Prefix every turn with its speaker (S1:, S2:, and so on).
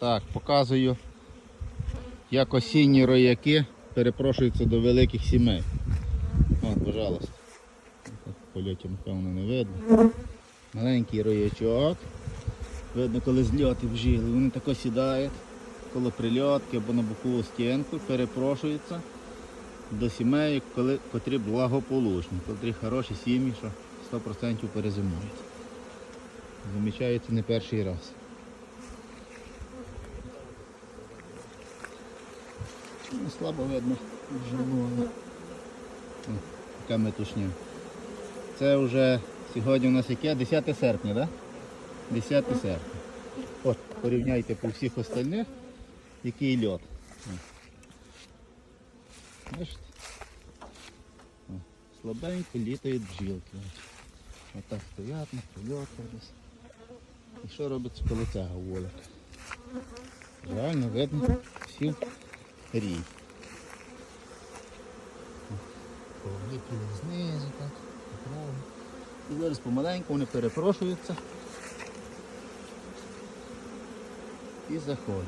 S1: Так, показую, як осінні рояки перепрошуються до великих сімей. От, пожалуйста. Так, в польоті, напевно, не видно. Маленький роячок. Видно, коли зльоти вжили. Вони тако сідають коло прильотки або на бокову стінку, перепрошуються до сімей, коли, котрі благополучні, котрі хороші сім'ї, що 100% перезимують. Замічається не перший раз. Ну, слабо видно вживлено. Яка метушня. Це вже сьогодні у нас яке? 10 серпня, так? Да? 10 серпня. От, порівняйте по всіх остальних, який льот. Бачите? Слабенько літають бджілки. От. Отак стоять на прильотах десь. І що робиться, коли цього волок? Реально видно всі рій. Повлікли знизу так, по. І зараз помаленьку вони перепрошуються і заходять.